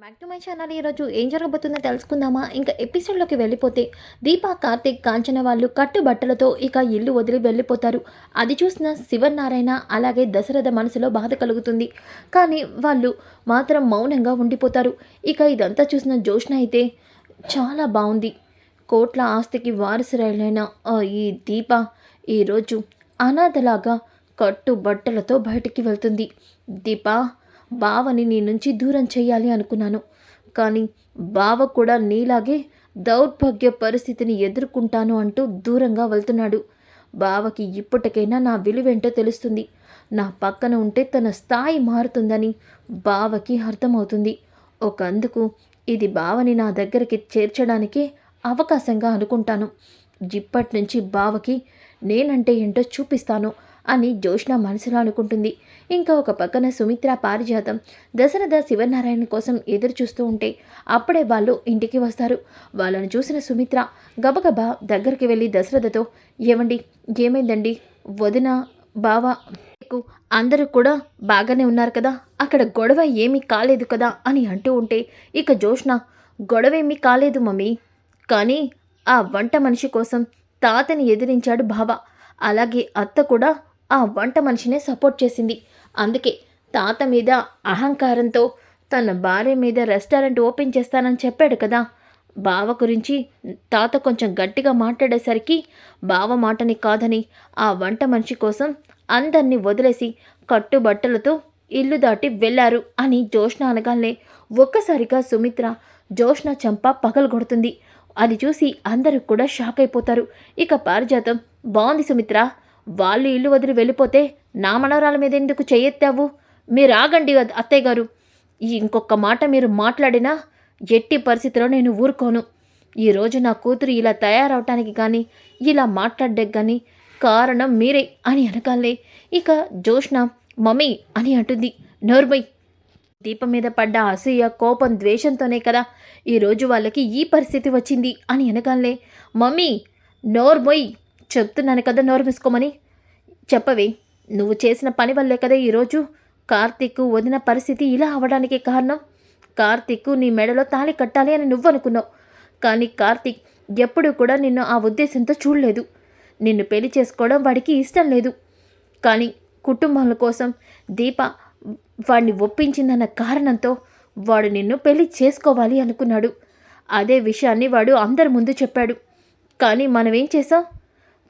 Back to my channel ఈరోజు ఏం జరగబోతుందో తెలుసుకుందామా? ఇంకా ఎపిసోడ్లోకి వెళ్ళిపోతే దీపా కార్తీక్ కాంచన వాళ్ళు కట్టు బట్టలతో ఇక ఇల్లు వదిలి వెళ్ళిపోతారు. అది చూసిన శివనారాయణ అలాగే దశరథ మనసులో బాధ కలుగుతుంది. కానీ వాళ్ళు మాత్రం మౌనంగా ఉండిపోతారు. ఇక ఇదంతా చూసిన జోష్న అయితే చాలా బాగుంది కోట్ల ఆస్తికి వారసురాలైన ఈ దీప ఈరోజు అనాథలాగా కట్టు బట్టలతో బయటికి వెళ్తుంది. దీపా బావని నీ నుంచి దూరం చేయాలి అనుకున్నాను. కానీ బావ కూడా నీలాగే దౌర్భాగ్య పరిస్థితిని ఎదుర్కొంటాను అంటూ దూరంగా వెళ్తున్నాడు. బావకి ఇప్పటికైనా నా విలువేంటో తెలుస్తుంది. నా పక్కన ఉంటే తన స్థాయి మారుతుందని బావకి అర్థమవుతుంది. ఒకందుకు ఇది బావని నా దగ్గరికి చేర్చడానికే అవకాశంగా అనుకుంటాను. ఇప్పటి నుంచి బావకి నేనంటే ఏంటో చూపిస్తాను. అని జోష్న మనసులో అనుకుంటుంది. ఇంకా ఒక పక్కన సుమిత్ర పారిజాతం దశరథ శివనారాయణ కోసం ఎదురు చూస్తూ ఉంటే అప్పుడే వాళ్ళు ఇంటికి వస్తారు. వాళ్ళని చూసిన సుమిత్ర గబగబా దగ్గరికి వెళ్ళి దశరథతో ఏమండి ఏమైందండి? వదిన బావ మీకు అందరూ కూడా బాగానే ఉన్నారు కదా? అక్కడ గొడవ ఏమీ కాలేదు కదా? అని అంటూ ఉంటే ఇక జోష్న గొడవ ఏమీ కాలేదు మమ్మీ. కానీ ఆ వంట మనిషి కోసం తాతని ఎదిరించాడు బావ. అలాగే అత్త కూడా ఆ వంట మనిషినే సపోర్ట్ చేసింది. అందుకే తాత మీద అహంకారంతో తన భార్య మీద రెస్టారెంట్ ఓపెన్ చేస్తానని చెప్పాడు కదా. బావ గురించి తాత కొంచెం గట్టిగా మాట్లాడేసరికి బావ మాటని కాదని ఆ వంట మనిషి కోసం అందరినీ వదిలేసి కట్టుబట్టలతో ఇల్లు దాటి వెళ్ళారు అని జోష్ణ అనగానే ఒక్కసారిగా సుమిత్ర జోష్ణ చంప పగలగొడుతుంది. అది చూసి అందరూ కూడా షాక్ అయిపోతారు. ఇక పారిజాతం బాగుంది సుమిత్ర. వాళ్ళు ఇల్లు వదిలి వెళ్ళిపోతే నా మనవరాల మీద ఎందుకు చేయెత్తావు? మీరు ఆగండి అత్తయ్య గారు. ఈ ఇంకొక మాట మీరు మాట్లాడినా ఎట్టి పరిస్థితిలో నేను ఊరుకోను. ఈరోజు నా కూతురు ఇలా తయారవటానికి కానీ ఇలా మాట్లాడడానికి కానీ కారణం మీరే అని అనగాలే. ఇక జోష్న మమ్మీ అని అంటుంది. నోర్మై. దీపం మీద పడ్డ అసూయ కోపం ద్వేషంతోనే కదా ఈరోజు వాళ్ళకి ఈ పరిస్థితి వచ్చింది అని అనగాలే. మమ్మీ నోర్మొయ్ చెప్తున్నాను కదా నోరు మూసుకోమని. చెప్పవే నువ్వు చేసిన పని వల్లే కదా ఈరోజు కార్తీక్ వదిన పరిస్థితి ఇలా అవడానికి కారణం. కార్తీక్ నీ మెడలో తాళి కట్టాలి అని నువ్వు అనుకున్నావు. కానీ కార్తీక్ ఎప్పుడూ కూడా నిన్ను ఆ ఉద్దేశంతో చూడలేదు. నిన్ను పెళ్ళి చేసుకోవడం వాడికి ఇష్టం లేదు. కానీ కుటుంబాల కోసం దీప వాడిని ఒప్పించిందన్న కారణంతో వాడు నిన్ను పెళ్ళి చేసుకోవాలి అనుకున్నాడు. అదే విషయాన్ని వాడు అందరి ముందు చెప్పాడు. కానీ మనం ఏం చేసాం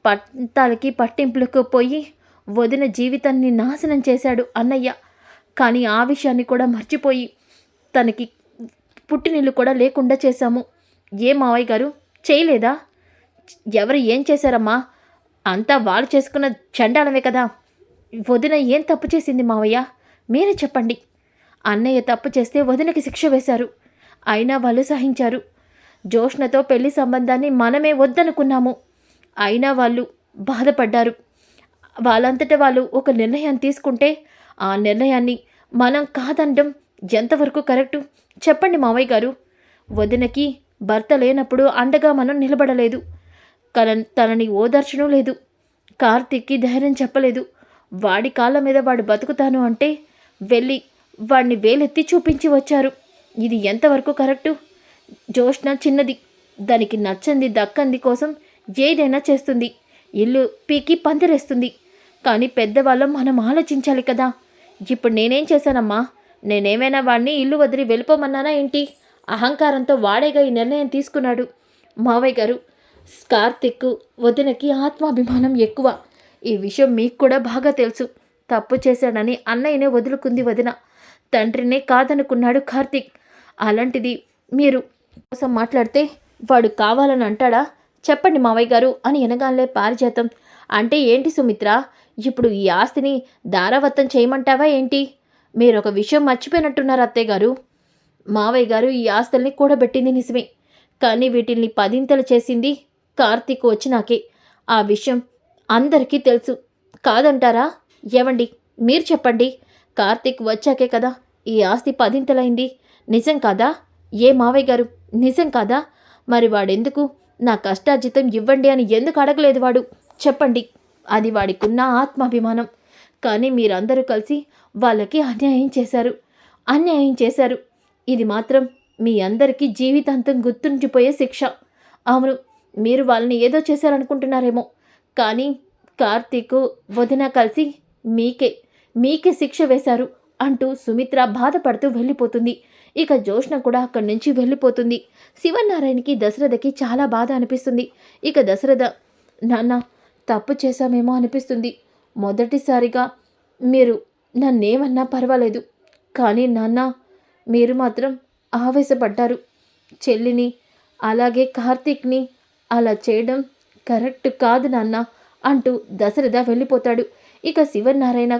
పట్టాలకి పట్టింపులకు పోయి వదిన జీవితాన్ని నాశనం చేశాడు అన్నయ్య. కానీ ఆ విషయాన్ని కూడా మర్చిపోయి తనకి పుట్టినీళ్ళు కూడా లేకుండా చేశాము. ఏ మావయ్య గారు? చేయలేదా? ఎవరు ఏం చేశారమ్మా? అంతా వాళ్ళు చేసుకున్న చండాలమే కదా. వదిన ఏం తప్పు చేసింది మావయ్య? మీరే చెప్పండి. అన్నయ్య తప్పు చేస్తే వదినకి శిక్ష వేశారు. అయినా వాళ్ళు సహించారు. జోష్ణతో పెళ్ళి సంబంధాన్ని మనమే వద్దనుకున్నాము. అయినా వాళ్ళు బాధపడ్డారు. వాళ్ళంతట వాళ్ళు ఒక నిర్ణయం తీసుకుంటే ఆ నిర్ణయాన్ని మనం కాదనడం ఎంతవరకు కరెక్టు? చెప్పండి మావయ్య గారు. వదినకి భర్త లేనప్పుడు అండగా మనం నిలబడలేదు. కన తనని ఓదార్చడం లేదు. కార్తీక్కి ధైర్యం చెప్పలేదు. వాడి కాళ్ళ మీద వాడు బతుకుతాను అంటే వెళ్ళి వాడిని వేలెత్తి చూపించి వచ్చారు. ఇది ఎంతవరకు కరెక్టు? జోష్న చిన్నది. దానికి నచ్చంది దక్కంది కోసం ఏదైనా చేస్తుంది. ఇల్లు పీకి పందిరేస్తుంది. కానీ పెద్దవాళ్ళం మనం ఆలోచించాలి కదా. ఇప్పుడు నేనేం చేశానమ్మా? నేనేమైనా వాడిని ఇల్లు వదిలి వెళ్ళిపోమన్నానా ఏంటి? అహంకారంతో వాడేగా ఈ నిర్ణయం తీసుకున్నాడు. మావయ్య గారు కార్తిక్ వదినకి ఆత్మాభిమానం ఎక్కువ. ఈ విషయం మీకు కూడా బాగా తెలుసు. తప్పు చేశాడని అన్నయ్యనే వదులుకుంది వదిన. తండ్రినే కాదనుకున్నాడు కార్తిక్. అలాంటిది మీరు కోసం మాట్లాడితే వాడు కావాలని అంటాడా? చెప్పండి మావయ్య గారు అని ఎనగాలే పారిజాతం. అంటే ఏంటి సుమిత్ర? ఇప్పుడు ఈ ఆస్తిని దారావత్తం చేయమంటావా ఏంటి? మీరు ఒక విషయం మర్చిపోయినట్టున్నారు అత్తయ్య గారు మావయ్య గారు ఈ ఆస్తుల్ని కూడబెట్టింది నిజమే. కానీ వీటిల్ని పదింతలు చేసింది కార్తీక్ వచ్చినాకే. ఆ విషయం అందరికీ తెలుసు. కాదంటారా? ఏవండి? మీరు చెప్పండి. కార్తీక్ వచ్చాకే కదా ఈ ఆస్తి పదింతలైంది. నిజం కాదా? ఏ మావయ్య గారు? నిజం కాదా? మరి వాడెందుకు నా కష్టార్జితం ఇవ్వండి అని ఎందుకు అడగలేదు వాడు? చెప్పండి. అది వాడికున్న ఆత్మాభిమానం. కానీ మీరందరూ కలిసి వాళ్ళకి అన్యాయం చేశారు. అన్యాయం చేశారు. ఇది మాత్రం మీ అందరికీ జీవితాంతం గుర్తుండిపోయే శిక్ష. అవును మీరు వాళ్ళని ఏదో చేశారనుకుంటున్నారేమో. కానీ కార్తీక్ వదిన కలిసి మీకే మీకే శిక్ష వేశారు అంటూ సుమిత్ర బాధపడుతూ వెళ్ళిపోతుంది. ఇక జోష్న కూడా అక్కడి నుంచి వెళ్ళిపోతుంది. శివనారాయణకి దశరథకి చాలా బాధ అనిపిస్తుంది. ఇక దశరథ నాన్న తప్పు చేశామేమో అనిపిస్తుంది. మొదటిసారిగా మీరు నన్నేమన్నా పర్వాలేదు. కానీ నాన్న మీరు మాత్రం ఆవేశపడ్డారు. చెల్లిని అలాగే కార్తీక్ని అలా చేయడం కరెక్ట్ కాదు నాన్న అంటూ దశరథ వెళ్ళిపోతాడు. ఇక శివనారాయణ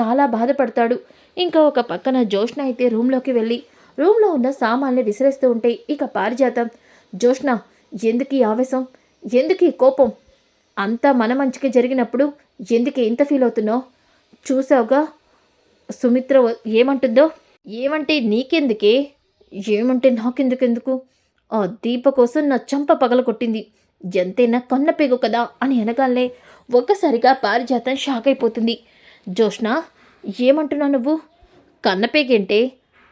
చాలా బాధపడతాడు. ఇంకా ఒక పక్కన జోష్ణ అయితే రూమ్లోకి వెళ్ళి రూమ్లో ఉన్న సామాన్లు విసిరేస్తూ ఉంటే ఇక పారిజాతం. జోష్ణ ఎందుకు ఈ ఆవేశం? ఎందుకు ఈ కోపం? అంతా మన మంచికి జరిగినప్పుడు ఎందుకు ఇంత ఫీల్ అవుతున్నావు? చూసావుగా? సుమిత్ర ఏమంటుందో? ఏమంటే నీకెందుకే? ఏమంటే నాకెందుకెందుకు? ఆ దీప కోసం నా చంప పగల కొట్టింది ఎంతైనా కన్న పెగు కదా అని అనగానే ఒక్కసారిగా పారిజాతం షాక్ అయిపోతుంది జోష్ణ ఏమంటున్నావు నువ్వు? కన్నపేగేంటే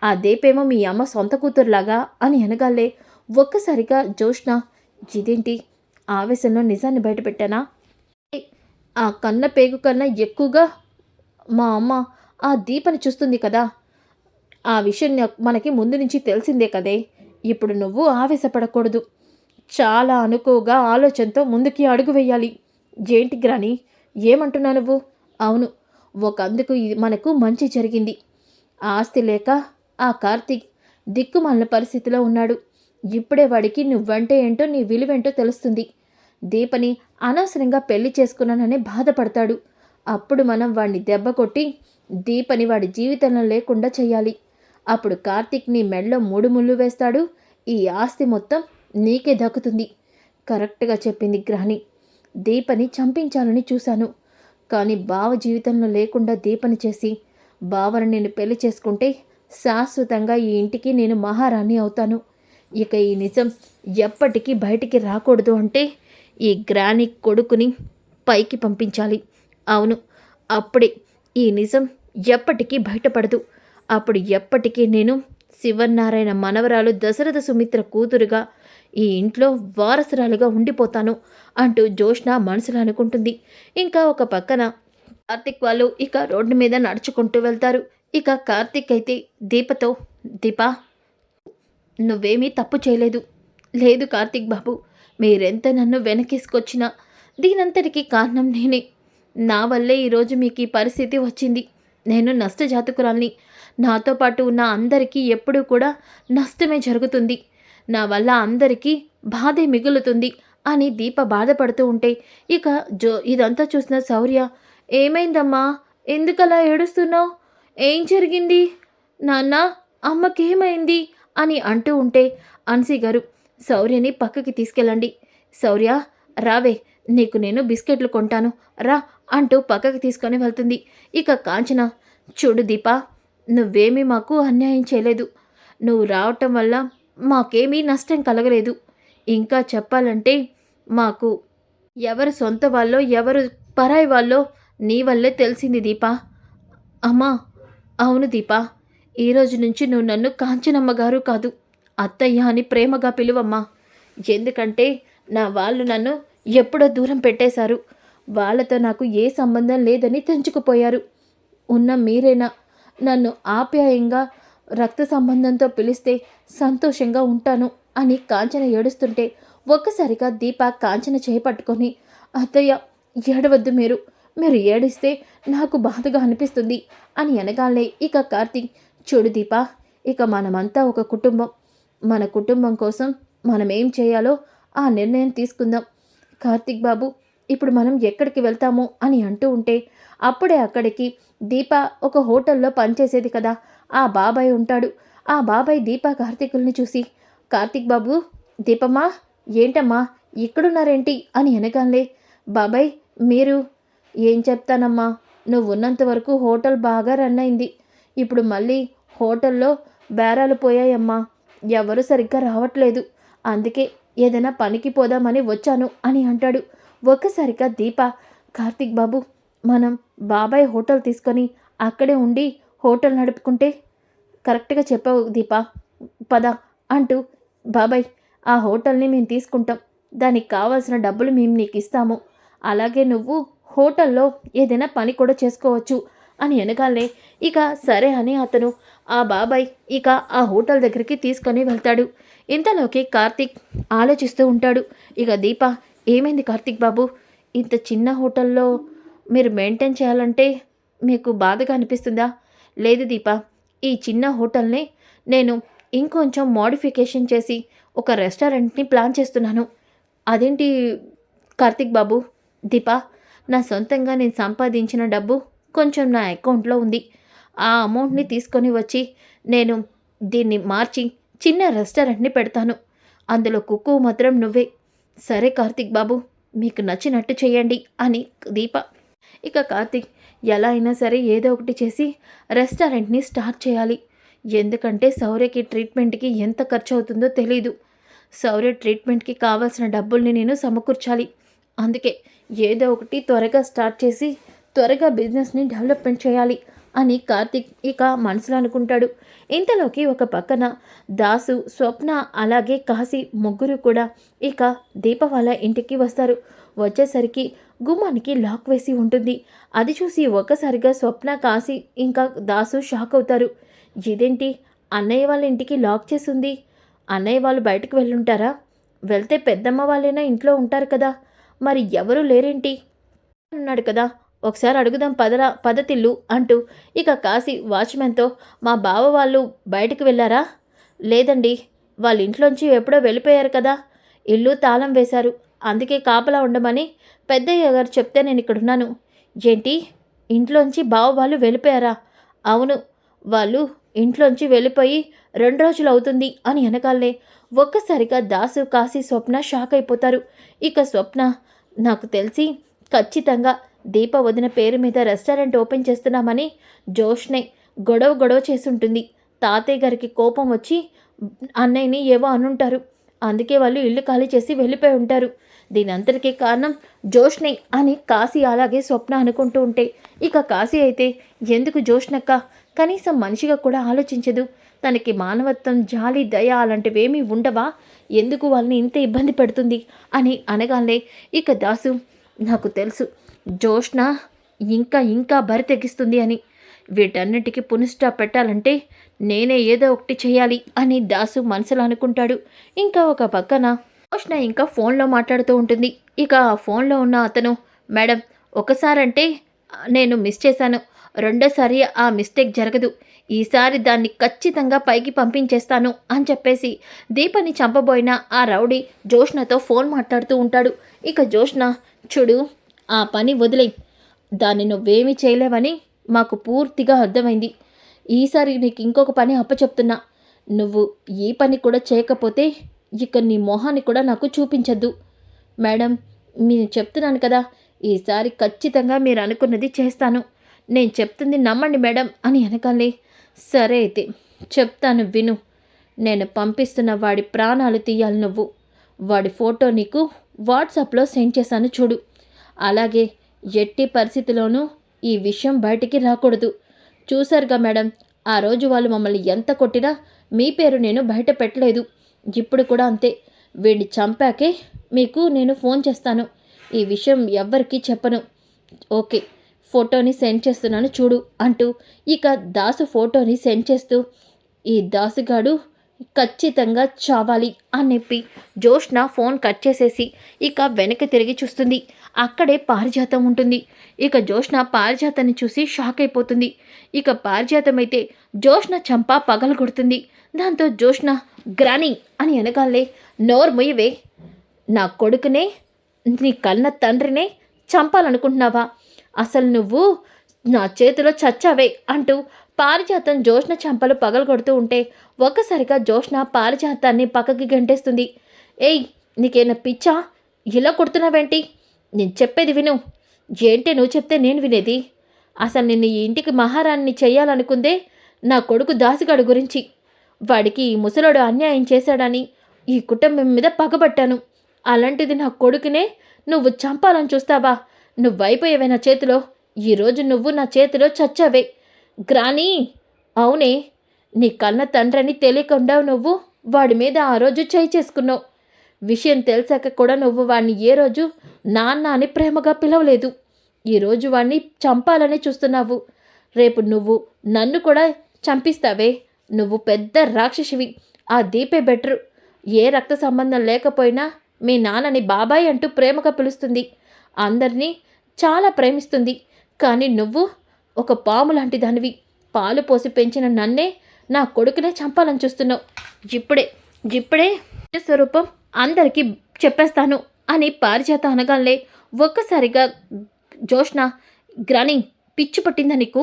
ఆ దీపేమో మీ అమ్మ సొంత కూతురులాగా అని అనగాలే. ఒక్కసారిగా జోష్న ఇదేంటి ఆవేశంలో నిజాన్ని బయటపెట్టానా? ఆ కన్న పేగు కన్నా ఎక్కువగా మా అమ్మ ఆ దీపని చూస్తుంది కదా. ఆ విషయం మనకి ముందు నుంచి తెలిసిందే కదే. ఇప్పుడు నువ్వు ఆవేశపడకూడదు. చాలా అనుకోగా ఆలోచనతో ముందుకి అడుగు వేయాలి. ఏంటి గ్రాని ఏమంటున్నా నువ్వు అవును ఒక అందుకు ఇది మనకు మంచి జరిగింది. ఆస్తి లేక ఆ కార్తీక్ దిక్కుమాలిన పరిస్థితిలో ఉన్నాడు. ఇప్పుడే వాడికి నువ్వంటే ఏంటో నీ విలువేంటో తెలుస్తుంది. దీపని అనవసరంగా పెళ్ళి చేసుకున్నానని బాధపడతాడు. అప్పుడు మనం వాడిని దెబ్బ కొట్టి దీపని వాడి జీవితంలో లేకుండా చేయాలి. అప్పుడు కార్తీక్ నీ మెడలో మూడు ముళ్ళు వేస్తాడు. ఈ ఆస్తి మొత్తం నీకే దక్కుతుంది. కరెక్ట్గా చెప్పింది గ్రహణి దీపని చంపించాలని చూశాను. కానీ బావ జీవితంలో లేకుండా దీపని చేసి బావని నేను పెళ్ళి చేసుకుంటే శాశ్వతంగా ఈ ఇంటికి నేను మహారాణి అవుతాను. ఇక ఈ నిజం ఎప్పటికీ బయటికి రాకూడదు అంటే ఈ గ్రాని కొడుకుని పైకి పంపించాలి. అవును అప్పుడే ఈ నిజం ఎప్పటికీ బయటపడదు. అప్పుడు ఎప్పటికీ నేను శివనారాయణ మనవరాలు దశరథ సుమిత్ర కూతురుగా ఈ ఇంట్లో వారసురాలుగా ఉండిపోతాను అంటూ జోష్న మనసులో అనుకుంటుంది. ఇంకా ఒక పక్కన కార్తిక్ వాళ్ళు ఇక రోడ్డు మీద నడుచుకుంటూ వెళ్తారు. ఇక కార్తిక్ అయితే దీపతో దీపా నువ్వేమీ తప్పు చేయలేదు. లేదు కార్తిక్ బాబు మీరెంత నన్ను వెనకేసుకొచ్చినా దీనంతటికీ కారణం నేనే. నా వల్లే ఈరోజు మీకు ఈ పరిస్థితి వచ్చింది. నేను నష్టజాతకురాల్ని. నాతో పాటు ఉన్న అందరికీ ఎప్పుడూ కూడా నష్టమే జరుగుతుంది. నా వల్ల అందరికీ బాధే మిగులుతుంది అని దీప బాధపడుతూ ఉంటే ఇక జో ఇదంతా చూసిన శౌర్య ఏమైందమ్మా? ఎందుకలా ఏడుస్తున్నావు? ఏం జరిగింది? నాన్న అమ్మకేమైంది? అని అంటూ ఉంటే అన్సీ గారు శౌర్యని పక్కకి తీసుకెళ్ళండి. శౌర్య రావే నీకు నేను బిస్కెట్లు కొంటాను. రా అంటూ పక్కకి తీసుకొని వెళ్తుంది. ఇక కాంచన చూడు దీపా నువ్వేమీ మాకు అన్యాయం చేయలేదు. నువ్వు రావటం వల్ల మాకేమీ నష్టం కలగలేదు. ఇంకా చెప్పాలంటే మాకు ఎవరు సొంత వాళ్ళో ఎవరు పరాయి వాళ్ళో నీ వల్లే తెలిసింది దీపా. అమ్మా అవును దీపా ఈరోజు నుంచి నువ్వు నన్ను కాంచనమ్మ గారు కాదు అత్తయ్య అని ప్రేమగా పిలువమ్మా. ఎందుకంటే నా వాళ్ళు నన్ను ఎప్పుడో దూరం పెట్టేశారు. వాళ్ళతో నాకు ఏ సంబంధం లేదని తెంచుకుపోయారు. ఉన్న మీరేనా నన్ను ఆప్యాయంగా రక్త సంబంధంతో పిలిస్తే సంతోషంగా ఉంటాను అని కాంచన ఏడుస్తుంటే ఒక్కసారిగా దీప కాంచన చేపట్టుకొని అత్తయ్య ఏడవద్దు మీరు. మీరు ఏడిస్తే నాకు బాధగా అనిపిస్తుంది అని అనగానే ఇక కార్తీక్. చూడు దీప ఇక మనమంతా ఒక కుటుంబం. మన కుటుంబం కోసం మనం ఏం చేయాలో ఆ నిర్ణయం తీసుకుందాం. కార్తీక్ బాబు ఇప్పుడు మనం ఎక్కడికి వెళ్తాము అని అంటూ ఉంటే అప్పుడే అక్కడికి దీప ఒక హోటల్లో పనిచేసేది కదా. ఆ బాబాయ్ ఉంటాడు. ఆ బాబాయ్ దీప కార్తీకుల్ని చూసి కార్తీక్ బాబు దీపమ్మా ఏంటమ్మా ఇక్కడున్నారేంటి? అని అనగానే బాబాయ్ మీరు ఏం చెప్తానమ్మా? నువ్వు ఉన్నంత వరకు హోటల్ బాగా రన్ అయింది. ఇప్పుడు మళ్ళీ హోటల్లో బేరాలు పోయాయమ్మా. ఎవరు సరిగ్గా రావట్లేదు. అందుకే ఏదైనా పనికి పోదామని వచ్చాను అని అంటాడు. ఒక్కసారిగా దీప కార్తీక్ బాబు మనం బాబాయ్ హోటల్ తీసుకొని అక్కడే ఉండి హోటల్ నడుపుకుంటే కరెక్ట్గా చెప్పావు దీప. పద అంటూ బాబాయ్ ఆ హోటల్ని మేము తీసుకుంటాం. దానికి కావాల్సిన డబ్బులు మేము నీకు ఇస్తాము. అలాగే నువ్వు హోటల్లో ఏదైనా పని కూడా చేసుకోవచ్చు అని వెనకాలే ఇక సరే అని అతను ఆ బాబాయ్ ఇక ఆ హోటల్ దగ్గరికి తీసుకొని వెళ్తాడు. ఇంతలోకి కార్తీక్ ఆలోచిస్తూ ఉంటాడు. ఇక దీప ఏమైంది కార్తీక్ బాబు? ఇంత చిన్న హోటల్లో మీరు మెయింటైన్ చేయాలంటే మీకు బాధగా అనిపిస్తుందా? లేదు దీప ఈ చిన్న హోటల్ని నేను ఇంకొంచెం మోడిఫికేషన్ చేసి ఒక రెస్టారెంట్ని ప్లాన్ చేస్తున్నాను. అదేంటి కార్తీక్ బాబు? దీప నా సొంతంగా నేను సంపాదించిన డబ్బు కొంచెం నా అకౌంట్లో ఉంది. ఆ అమౌంట్ని తీసుకొని వచ్చి నేను దీన్ని మార్చి చిన్న రెస్టారెంట్ని పెడతాను. అందులో కుక్కు మాత్రం నువ్వే. సరే కార్తిక్ బాబు మీకు నచ్చినట్టు చేయండి అని దీప. ఇక కార్తిక్ ఎలా అయినా సరే ఏదో ఒకటి చేసి రెస్టారెంట్ని స్టార్ట్ చేయాలి. ఎందుకంటే సౌర్యకి ట్రీట్మెంట్కి ఎంత ఖర్చు అవుతుందో తెలీదు. సౌర్య ట్రీట్మెంట్కి కావాల్సిన డబ్బుల్ని నేను సమకూర్చాలి. అందుకే ఏదో ఒకటి త్వరగా స్టార్ట్ చేసి త్వరగా బిజినెస్ని డెవలప్మెంట్ చేయాలి అని కార్తిక్ ఇక మనసులో అనుకుంటాడు. ఇంతలోకి ఒక పక్కన దాసు స్వప్న అలాగే కాశీ ముగ్గురు కూడా ఇక దీప వాళ్ళ ఇంటికి వస్తారు. వచ్చేసరికి గుమ్మానికి లాక్ వేసి ఉంటుంది. అది చూసి ఒక్కసారిగా స్వప్న కాశీ ఇంకా దాసు షాక్ అవుతారు. ఇదేంటి? అన్నయ్య వాళ్ళ ఇంటికి లాక్ చేసింది అన్నయ్య వాళ్ళు బయటకు వెళ్ళుంటారా? వెళ్తే పెద్దమ్మ వాళ్ళైనా ఇంట్లో ఉంటారు కదా. మరి ఎవరు లేరేంటి? ఉన్నాడు కదా. ఒకసారి అడుగుదాం పదరా పదతిల్లు అంటూ. ఇక కాశీ వాచ్మెన్తో మా బావ వాళ్ళు బయటకు వెళ్ళారా? లేదండి. వాళ్ళ ఇంట్లోంచి ఎప్పుడో వెళ్ళిపోయారు కదా. ఇల్లు తాళం వేశారు. అందుకే కాపలా ఉండమని పెద్దయ్య గారు చెప్తే నేను ఇక్కడున్నాను. ఏంటి? ఇంట్లోంచి బావ వాళ్ళు వెళ్ళిపోయారా? అవును. వాళ్ళు ఇంట్లోంచి వెళ్ళిపోయి రెండు రోజులు అవుతుంది అని వెనకాలే ఒక్కసారిగా దాసు కాశీ స్వప్న షాక్ అయిపోతారు. ఇక స్వప్న నాకు తెలిసి ఖచ్చితంగా దీప వదిన పేరు మీద రెస్టారెంట్ ఓపెన్ చేస్తున్నామని జోష్నే గొడవ గొడవ చేసుంటుంది తాతయ్య గారికి కోపం వచ్చి అన్నయ్యని ఏవో అనుంటారు. అందుకే వాళ్ళు ఇల్లు ఖాళీ చేసి వెళ్ళిపోయి ఉంటారు. దీనంతటికీ కారణం జోష్నే అని కాశీ అలాగే స్వప్న అనుకుంటూ ఉంటే. ఇక కాశీ అయితే ఎందుకు జోష్నక్క? కనీసం మనిషిగా కూడా ఆలోచించదు. తనకి మానవత్వం జాలి దయ అలాంటివేమీ ఉండవా? ఎందుకు వాళ్ళని ఇంత ఇబ్బంది పెడుతుంది? అని అనగానే ఇక దాసు నాకు తెలుసు జోష్న ఇంకా ఇంకా బరి తెగిస్తుంది అని. వీటన్నిటికీ పునిస్టా పెట్టాలంటే నేనే ఏదో ఒకటి చేయాలి అని దాసు మనసులో అనుకుంటాడు. ఇంకా ఒక పక్కన జోష్న ఇంకా ఫోన్లో మాట్లాడుతూ ఉంటుంది. ఇక ఆ ఫోన్లో ఉన్న అతను మేడం ఒకసారంటే నేను మిస్ చేశాను. రెండోసారి ఆ మిస్టేక్ జరగదు. ఈసారి దాన్ని ఖచ్చితంగా పైకి పంపించేస్తాను అని చెప్పేసి దీపని చంపబోయిన ఆ రౌడీ జోష్నతో ఫోన్ మాట్లాడుతూ ఉంటాడు. ఇక జోష్న చూడు ఆ పని వదిలేయి దాన్ని నువ్వేమీ చేయలేవని మాకు పూర్తిగా అర్థమైంది. ఈసారి నీకు ఇంకొక పని అప్పచెప్తున్నా. నువ్వు ఈ పని కూడా చేయకపోతే ఇక నీ మొహాన్ని కూడా నాకు చూపించద్దు. మేడం నేను చెప్తున్నాను కదా ఈసారి ఖచ్చితంగా మీరు అనుకున్నది చేస్తాను. నేను చెప్తుంది నమ్మండి మేడం అని వెనకాలే సరే అయితే చెప్తాను విను. నేను పంపిస్తున్న వాడి ప్రాణాలు తీయాలి నువ్వు. వాడి ఫోటో నీకు వాట్సాప్లో సెండ్ చేశాను చూడు. అలాగే ఎట్టి పరిస్థితిలోనూ ఈ విషయం బయటికి రాకూడదు. చూశారుగా మేడం ఆ రోజు వాళ్ళు మమ్మల్ని ఎంత కొట్టినా మీ పేరు నేను బయట పెట్టలేదు. ఇప్పుడు కూడా అంతే. వీడిని చంపాకే మీకు నేను ఫోన్ చేస్తాను. ఈ విషయం ఎవ్వరికీ చెప్పను. ఓకే. ఫోటోని సెండ్ చేస్తున్నాను చూడు అంటూ ఇక దాసు ఫోటోని సెండ్ చేస్తూ ఈ దాసుగాడు ఖచ్చితంగా చావాలి అని చెప్పి జోష్న ఫోన్ కట్ చేసేసి ఇక వెనక్కి తిరిగి చూస్తుంది. అక్కడే పారిజాతం ఉంటుంది. ఇక జోష్న పారిజాతాన్ని చూసి షాక్ అయిపోతుంది. ఇక పారిజాతం అయితే జోష్న చంప పగల కొడుతుంది. దాంతో జోష్న గ్రాని అని వెనకాలే నోరు మొయ్యవే నా కొడుకునే నీ కన్న తండ్రినే చంపాలనుకుంటున్నావా? అసలు నువ్వు నా చేతిలో చచ్చావే అంటూ పారిజాతం జోష్న చంపలు పగలగొడుతూ ఉంటే ఒక్కసారిగా జోష్న పారిజాతాన్ని పక్కకి గంటేస్తుంది. ఏయ్ నీకేనా పిచ్చా? ఇలా కొడుతున్నావేంటి? నేను చెప్పేది విను. ఏంటి నువ్వు చెప్తే నేను వినేది? అసలు నిన్ను ఈ ఇంటికి మహారాణిని చేయాలనుకుందే నా కొడుకు దాసిగాడు గురించి. వాడికి ఈ ముసలోడు అన్యాయం చేశాడని ఈ కుటుంబం మీద పగబట్టాను. అలాంటిది నా కొడుకునే నువ్వు చంపాలని చూస్తావా? నువ్వైపోయావే నా చేతిలో ఈరోజు నువ్వు నా చేతిలో చచ్చావే. గ్రాని అవునే నీ కన్న తండ్రని తెలియకుండా నువ్వు వాడి మీద ఆ రోజు చేయి చేసుకున్నావు. విషయం తెలిసాక కూడా నువ్వు వాడిని ఏ రోజు నాన్న అని ప్రేమగా పిలవలేదు. ఈరోజు వాడిని చంపాలని చూస్తున్నావు. రేపు నువ్వు నన్ను కూడా చంపిస్తావే. నువ్వు పెద్ద రాక్షసివి. ఆ దీపే బెటరు. ఏ రక్త సంబంధం లేకపోయినా మీ నాన్నని బాబాయ్ అంటూ ప్రేమగా పిలుస్తుంది. అందరినీ చాలా ప్రేమిస్తుంది. కానీ నువ్వు ఒక పాము లాంటి దానివి. పాలు పోసి పెంచిన నన్నే నా కొడుకునే చంపాలని చూస్తున్నావు. ఇప్పుడే ఇప్పుడే స్వరూపం అందరికీ చెప్పేస్తాను అని పారిజాత అనగానే ఒక్కసారిగా జోష్న గ్రాని పిచ్చి పట్టిందా నీకు?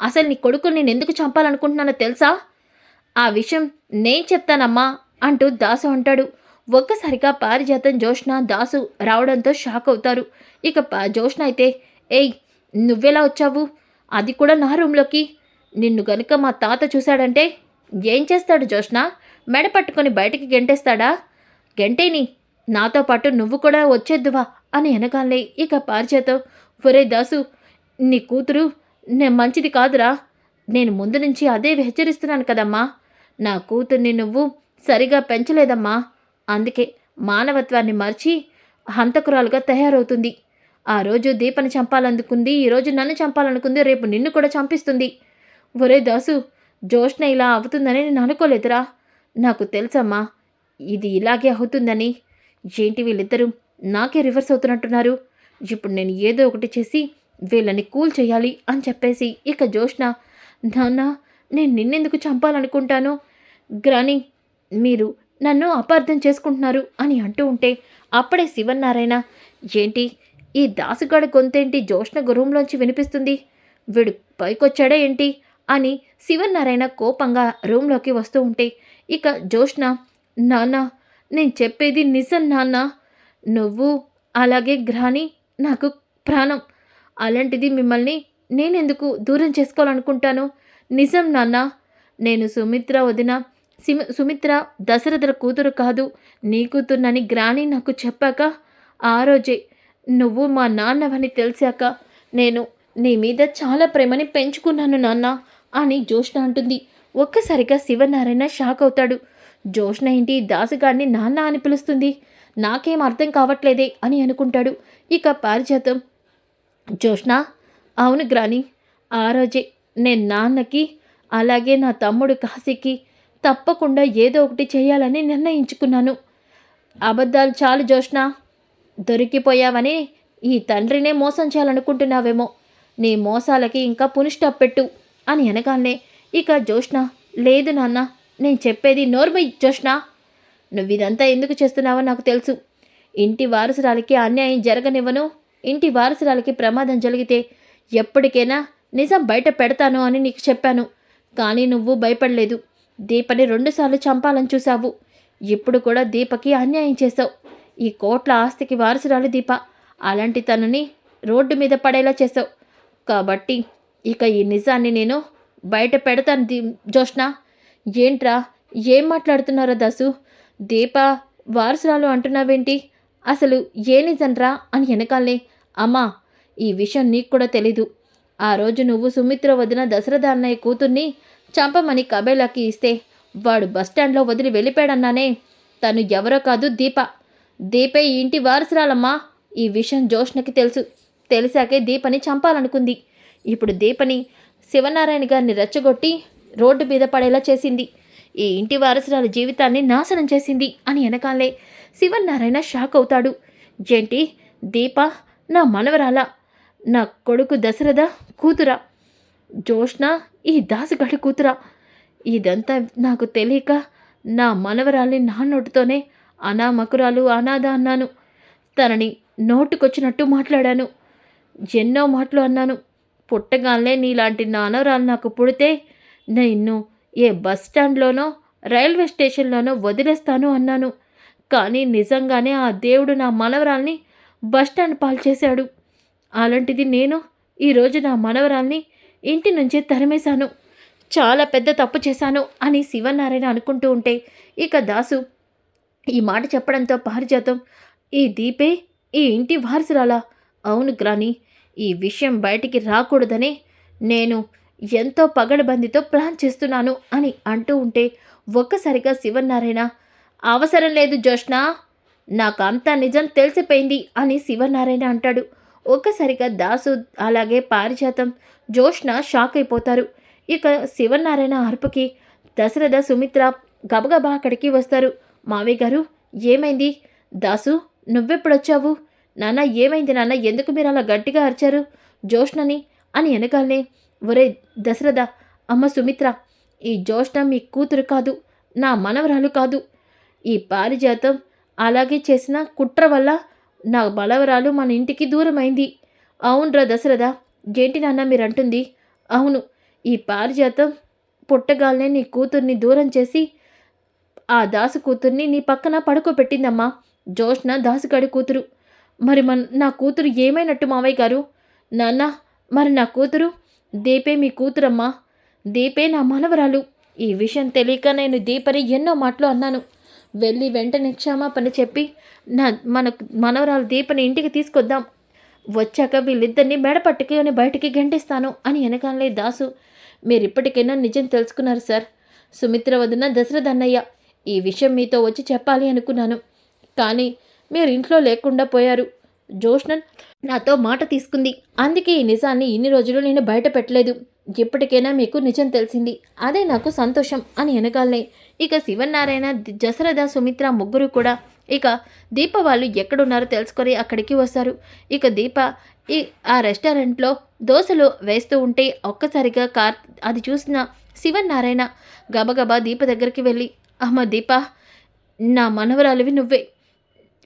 అసలు నీ కొడుకుని నేను ఎందుకు చంపాలనుకుంటున్నానో తెలుసా? ఆ విషయం నేను చెప్తానమ్మా అంటూ దాసు అంటాడు. ఒక్కసారిగా పారిజాతం జోష్న దాసు రావడంతో షాక్ అవుతారు. ఇక జోష్న అయితే ఏయ్ నువ్వెలా వచ్చావు? అది కూడా నా రూమ్లోకి. నిన్ను గనుక మా తాత చూశాడంటే ఏం చేస్తాడు జోష్న? మెడ పట్టుకొని బయటికి గెంటేస్తాడా? గెంటేని. నాతో పాటు నువ్వు కూడా వచ్చేద్దువా అని అనగానే ఇక పారిచేతో ఒరే దాసు నీ కూతురు నేను మంచిది కాదురా. నేను ముందు నుంచి అదే హెచ్చరిస్తున్నాను కదమ్మా. నా కూతుర్ని నువ్వు సరిగా పెంచలేదమ్మా. అందుకే మానవత్వాన్ని మర్చి హంతకురాలుగా తయారవుతుంది. ఆ రోజు దీపని చంపాలనుకుంది ఈరోజు నన్ను చంపాలనుకుంది రేపు నిన్ను కూడా చంపిస్తుంది. ఒరే దాసు జోష్న ఇలా అవుతుందని నేను అనుకోలేదురా. నాకు తెలుసమ్మా ఇది ఇలాగే అవుతుందని. ఏంటి వీళ్ళిద్దరూ? నాకే రివర్స్ అవుతున్నట్టున్నారు. ఇప్పుడు నేను ఏదో ఒకటి చేసి వీళ్ళని కూల్ చేయాలి అని చెప్పేసి ఇక జోష్న నాన్న నేను నిన్నెందుకు చంపాలనుకుంటాను? గ్రాని మీరు నన్ను అపార్థం చేసుకుంటున్నారు అని అంటూ ఉంటే అప్పుడే శివన్నారాయణ ఏంటి? ఈ దాసుగాడి గొంతేంటి జోష్ణ రూమ్లోంచి వినిపిస్తుంది? వీడు పైకొచ్చాడే ఏంటి? అని శివనారాయణ కోపంగా రూమ్లోకి వస్తూ ఉంటే ఇక జోష్ణ నాన్న నేను చెప్పేది నిజం నాన్న. నువ్వు అలాగే గ్రాని నాకు ప్రాణం. అలాంటిది మిమ్మల్ని నేనెందుకు దూరం చేసుకోవాలనుకుంటాను? నిజం నాన్న నేను సుమిత్ర వదిన సిమ సుమిత్ర దశరథుల కూతురు కాదు. నీ కూతురునని గ్రాని నాకు చెప్పాక ఆ రోజే నువ్వు మా నాన్నవని తెలిసాక నేను నీ మీద చాలా ప్రేమని పెంచుకున్నాను నాన్న అని జోష్ణ అంటుంది. ఒక్కసారిగా శివనారాయణ షాక్ అవుతాడు. జోష్ణ ఏంటి దాసుగాడిని నాన్న అని పిలుస్తుంది? నాకేం అర్థం కావట్లేదే అని అనుకుంటాడు. ఇక పారిజాతం. జోష్ణ అవును గ్రాని ఆ రోజే నేను నాన్నకి అలాగే నా తమ్ముడు కాశీకి తప్పకుండా ఏదో ఒకటి చేయాలని నిర్ణయించుకున్నాను. అబద్ధాలు చాలు జోష్ణ దొరికిపోయావని ఈ తండ్రినే మోసం చేయాలనుకుంటున్నావేమో. నీ మోసాలకి ఇంకా పునిస్టాప్ పెట్టు అని అనగానే ఇక జోష్ణ లేదు నాన్న నేను చెప్పేది నోర్మై జోష్ణ నువ్వు ఇదంతా ఎందుకు చేస్తున్నావో నాకు తెలుసు. ఇంటి వారసురాలకి అన్యాయం జరగనివ్వను. ఇంటి వారసురాలకి ప్రమాదం జరిగితే ఎప్పటికైనా నిజం బయట పెడతాను అని నీకు చెప్పాను. కానీ నువ్వు భయపడలేదు. దీపని రెండుసార్లు చంపాలని చూశావు. ఇప్పుడు కూడా దీపకి అన్యాయం చేశావు. ఈ కోట్ల ఆస్తికి వారసురాలు దీప. అలాంటి తనని రోడ్డు మీద పడేలా చేసావు కాబట్టి ఇక ఈ నిజాన్ని నేను బయట పెడతాను దీ జోష్ణ ఏంట్రా? ఏం మాట్లాడుతున్నారా దాసు? దీప వారసురాలు అంటున్నావేంటి? అసలు ఏ నిజంరా అని వెనకాలే అమ్మా ఈ విషయం నీకు కూడా తెలీదు. ఆ రోజు నువ్వు సుమిత్ర వదిన దశరథ అన్నయ్య కూతుర్ని చంపమని కబేలాకి ఇస్తే వాడు బస్టాండ్లో వదిలి వెళ్ళిపోయాడన్నానే. తను ఎవరో కాదు దీప. దీపే ఈ ఇంటి వారసురాలమ్మా. ఈ విషయం జోష్ణకి తెలుసు. తెలిసాకే దీపని చంపాలనుకుంది. ఇప్పుడు దీపని శివనారాయణ గారిని రెచ్చగొట్టి రోడ్డు మీద పడేలా చేసింది. ఈ ఇంటి వారసురాల జీవితాన్ని నాశనం చేసింది అని వెనకాలే శివనారాయణ షాక్ అవుతాడు. ఏంటి దీప నా మనవరాల? నా కొడుకు దశరథ కూతురా? జోష్ణ ఈ దాసుగడి కూతురా. ఇదంతా నాకు తెలియక నా మనవరాల్ని నా నోటితోనే అనామకురాలు అనాథ అన్నాను. తనని నోటుకొచ్చినట్టు మాట్లాడాను. ఎన్నో మాటలు అన్నాను. పుట్టగానే నీలాంటి నానవరాలు నాకు పుడితే నిన్ను ఏ బస్ స్టాండ్లోనో రైల్వే స్టేషన్లోనో వదిలేస్తాను అన్నాను. కానీ నిజంగానే ఆ దేవుడు నా మనవరాల్ని బస్ స్టాండ్ పాలు చేశాడు అలాంటిది నేను ఈరోజు నా మనవరాల్ని ఇంటి నుంచి తరిమేశాను. చాలా పెద్ద తప్పు చేశాను అని శివనారాయణ అనుకుంటూ ఉంటే ఇక దాసు ఈ మాట చెప్పడంతో పారిజాతం. ఈ దీపే ఈ ఇంటి వారసురాలా? అవును గ్రాని ఈ విషయం బయటికి రాకూడదని నేను ఎంతో పగడబందితో ప్లాన్ చేస్తున్నాను అని అంటూ ఉంటే ఒక్కసారిగా శివనారాయణ అవసరం లేదు జోష్ణ నాకు అంతా నిజం తెలిసిపోయింది అని శివనారాయణ అంటాడు. ఒక్కసారిగా దాసు అలాగే పారిజాతం జోష్న షాక్ అయిపోతారు. ఇక శివనారాయణ అరుపుకి దశరథ సుమిత్ర గబగబా అక్కడికి వస్తారు. మావయ్య గారు ఏమైంది? దాసు నువ్వెప్పుడొచ్చావు? నాన్న ఏమైంది నాన్న? ఎందుకు మీరు అలా గట్టిగా అరిచారు? జోష్నని అని వెనకాలనే ఒరే దశరథ అమ్మ సుమిత్ర ఈ జోష్న మీ కూతురు కాదు నా మనవరాలు కాదు. ఈ పారిజాతం అలాగే చేసిన కుట్ర వల్ల నా బలవరాలు మన ఇంటికి దూరమైంది. అవునరా దశరథ ఏంటి నాన్న మీరంటుంది? అవును ఈ పారిజాతం పుట్టగాలనే నీ కూతుర్ని దూరం చేసి ఆ దాసు కూతుర్ని నీ పక్కన పడుకోబెట్టిందమ్మా. జోష్న దాసుగాడి కూతురు. మరి మన నా కూతురు ఏమైనట్టు మావయ్య గారు? నాన్న మరి నా కూతురు? దీపే మీ కూతురమ్మా. దీపే నా మనవరాలు. ఈ విషయం తెలియక నేను దీపని ఎన్నో మాటలు అన్నాను. వెళ్ళి వెంటనే క్షమాపణ చెప్పి నా మన మనవరాలు దీపని ఇంటికి తీసుకొద్దాం. వచ్చాక వీళ్ళిద్దరిని మెడ పట్టుకుని బయటికి గంటిస్తాను అని వెనకాలే దాసు. మీరు ఇప్పటికైనా నిజం తెలుసుకున్నారు సార్. సుమిత్ర వదిన దశరథ అన్నయ్య ఈ విషయం మీతో వచ్చి చెప్పాలి అనుకున్నాను. కానీ మీరు ఇంట్లో లేకుండా పోయారు. జోష్నన్ నాతో మాట తీసుకుంది. అందుకే ఈ నిజాన్ని ఇన్ని రోజులు నేను బయట పెట్టలేదు. ఇప్పటికైనా మీకు నిజం తెలిసింది. అదే నాకు సంతోషం అని వెనకాలనే ఇక శివనారాయణ దశరథ సుమిత్ర ముగ్గురు కూడా ఇక దీప వాళ్ళు ఎక్కడున్నారో తెలుసుకొని అక్కడికి వస్తారు. ఇక దీప ఈ ఆ రెస్టారెంట్లో దోశలు వేస్తూ ఉంటే ఒక్కసారిగా కార్ అది చూసిన శివనారాయణ గబగబా దీప దగ్గరికి వెళ్ళి అమ్మ దీప నా మనవరాలివి నువ్వే.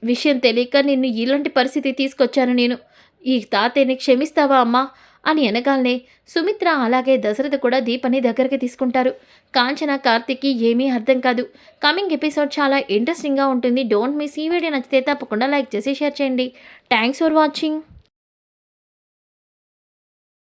విషయం తెలియక నిన్ను ఇలాంటి పరిస్థితి తీసుకొచ్చాను నేను. ఈ తాతయ్యని క్షమిస్తావా అమ్మా? అని అనగానే సుమిత్ర అలాగే దశరథ కూడా దీపని దగ్గరికి తీసుకుంటారు. కాంచన కార్తిక్కి ఏమీ అర్థం కాదు. కమింగ్ ఎపిసోడ్ చాలా ఇంట్రెస్టింగ్గా ఉంటుంది. డోంట్ మిస్ ఈ వీడియో నచ్చితే తప్పకుండా లైక్ చేసి షేర్ చేయండి. Thanks for watching.